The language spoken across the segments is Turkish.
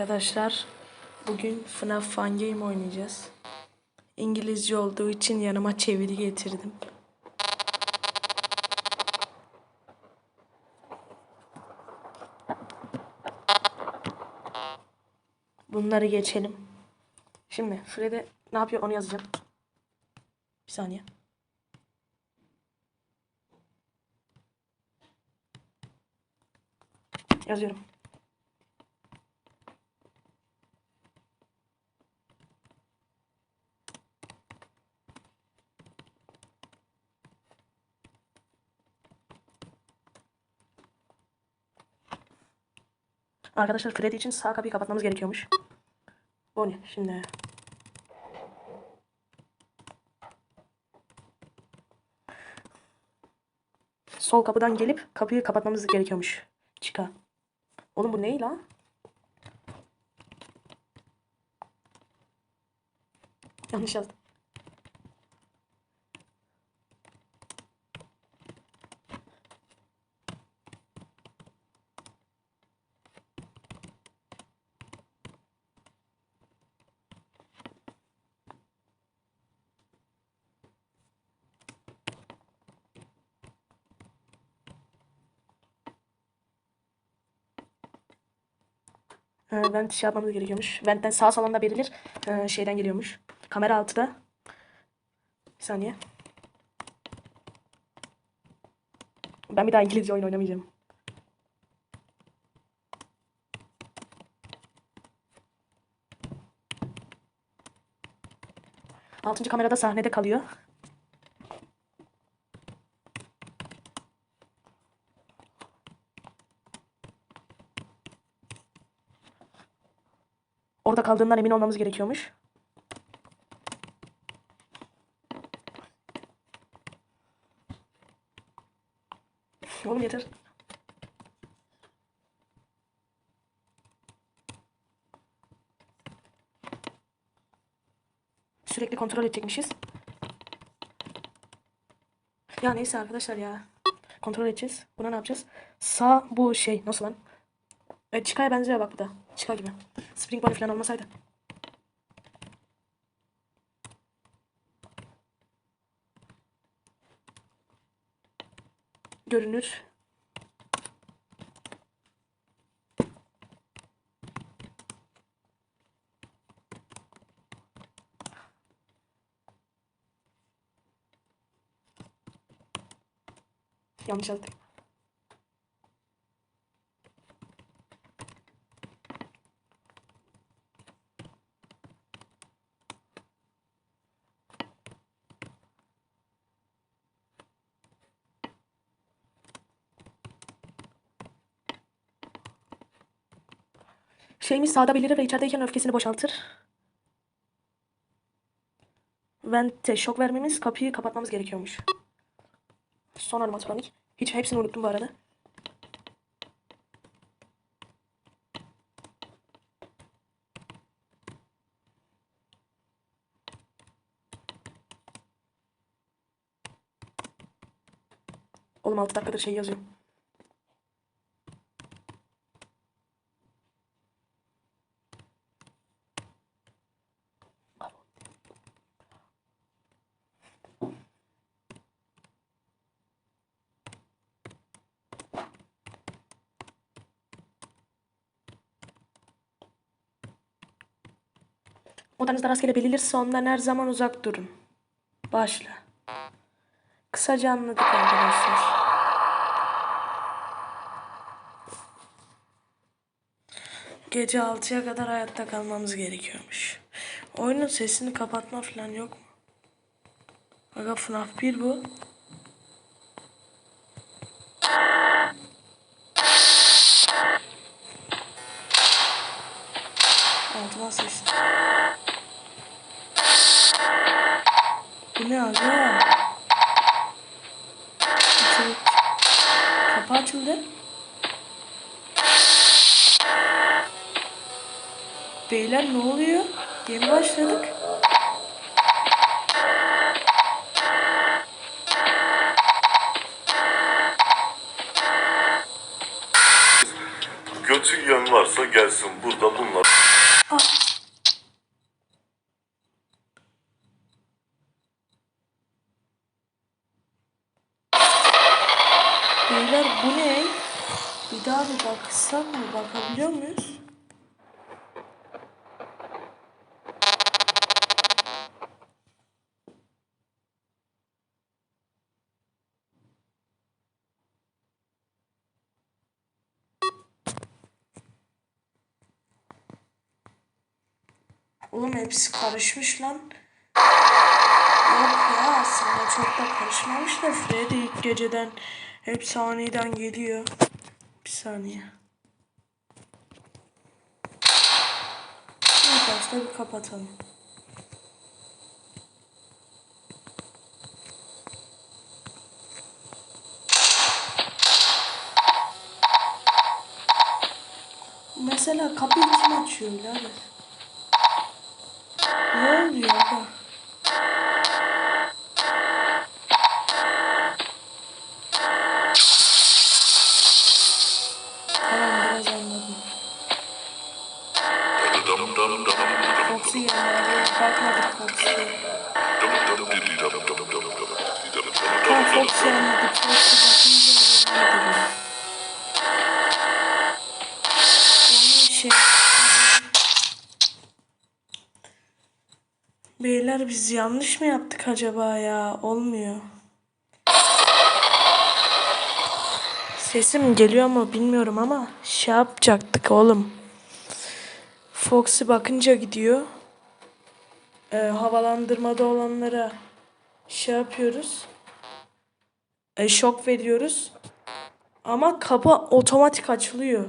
Arkadaşlar bugün FNAF Fun Game oynayacağız. İngilizce olduğu için yanıma çeviri getirdim. Bunları geçelim. Şimdi Fred'e ne yapıyor onu yazacağım. Bir saniye. Yazıyorum. Arkadaşlar Freddy için sağ kapıyı kapatmamız gerekiyormuş. O? Şimdi sol kapıdan gelip kapıyı kapatmamız gerekiyormuş. Çıka. Oğlum bu ne lan? Yanlış yazdım. Ee, vent şey yapmamız gerekiyormuş. Vent'ten sağ salonda belirlir. Ee, şeyden geliyormuş. Kamera altı da. Bir saniye. Ben bir daha İngilizce oyun oynamayacağım. Altıncı kamerada sahnede kalıyor. Orada kaldığından emin olmamız gerekiyormuş. Oğlum yeter. Sürekli kontrol edecekmişiz. Ya neyse arkadaşlar ya. Kontrol edeceğiz. Buna ne yapacağız? Sağ bu şey nasıl lan? Evet Chicka'ya benziyor bak bu da. Chica gibi. Spring Bonnie falan olmasaydı. Görünür. Yanlış yazdık. Şeyimiz sağda belirir ve içerideyken öfkesini boşaltır. Vente şok vermemiz kapıyı kapatmamız gerekiyormuş. Son animatronik. Hiç hepsini unuttum bu arada. Oğlum 6 dakikadır şey yazıyorum. Odanızda rastgele belirlirse ondan her zaman uzak durun. Başla. Kısaca anladık arkadaşlar. Gece 6'ya kadar hayatta kalmamız gerekiyormuş. Oyunun sesini kapatma falan yok mu? Aga FNAF 1 bu. Açıldı. Beyler ne oluyor? Yeni başladık. götü yanına isteyen varsa gelsin burada bunlar. Beyler bu ne? Bir daha bir baksak mı? Bakabiliyor muyuz? Oğlum hepsi karışmış lan. Yok ya aslında çok da karışmamış da Freddy ilk geceden hep aniden geliyor. Bir saniye. İlk başta bir kapatalım. Mesela kapıyı kim açıyor birader? Ne oluyor bak? Geldi. Bakmadık Foxy'ye. Ha Foxy anladık. Foxy bakınca şey... Beyler biz yanlış mı yaptık acaba ya? Olmuyor. Sesim geliyor mu bilmiyorum ama şey yapacaktık oğlum. Foxy bakınca gidiyor. Ee, havalandırmada olanlara şey yapıyoruz. Ee, şok veriyoruz. Ama kapı otomatik açılıyor.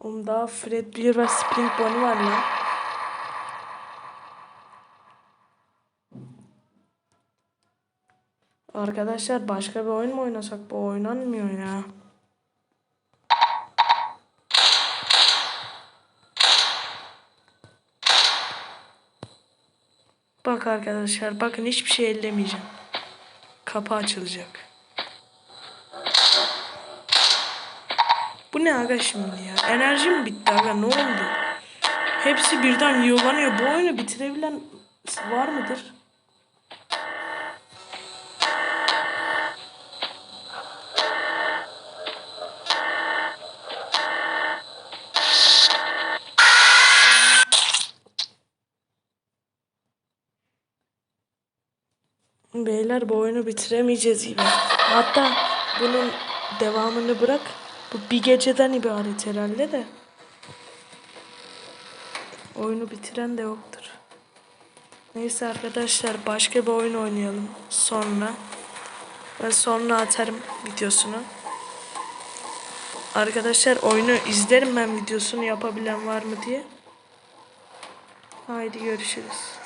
Oğlum daha Fred Bear ve Spring Bonnie var lan. Arkadaşlar başka bir oyun mu oynasak? Bu oynanmıyor ya. Bak arkadaşlar bakın hiçbir şey ellemeyeceğim. Kapı açılacak. Bu ne aga şimdi ya? Enerjim bitti aga ne oldu? Hepsi birden yuvarlanıyor. Bu oyunu bitirebilen var mıdır? Beyler bu oyunu bitiremeyeceğiz gibi. Hatta bunun devamını bırak. Bu bir geceden ibaret herhalde de. Oyunu bitiren de yoktur. Neyse arkadaşlar başka bir oyun oynayalım sonra. Ben sonra atarım videosunu. Arkadaşlar oyunu izlerim ben videosunu yapabilen var mı diye. Haydi görüşürüz.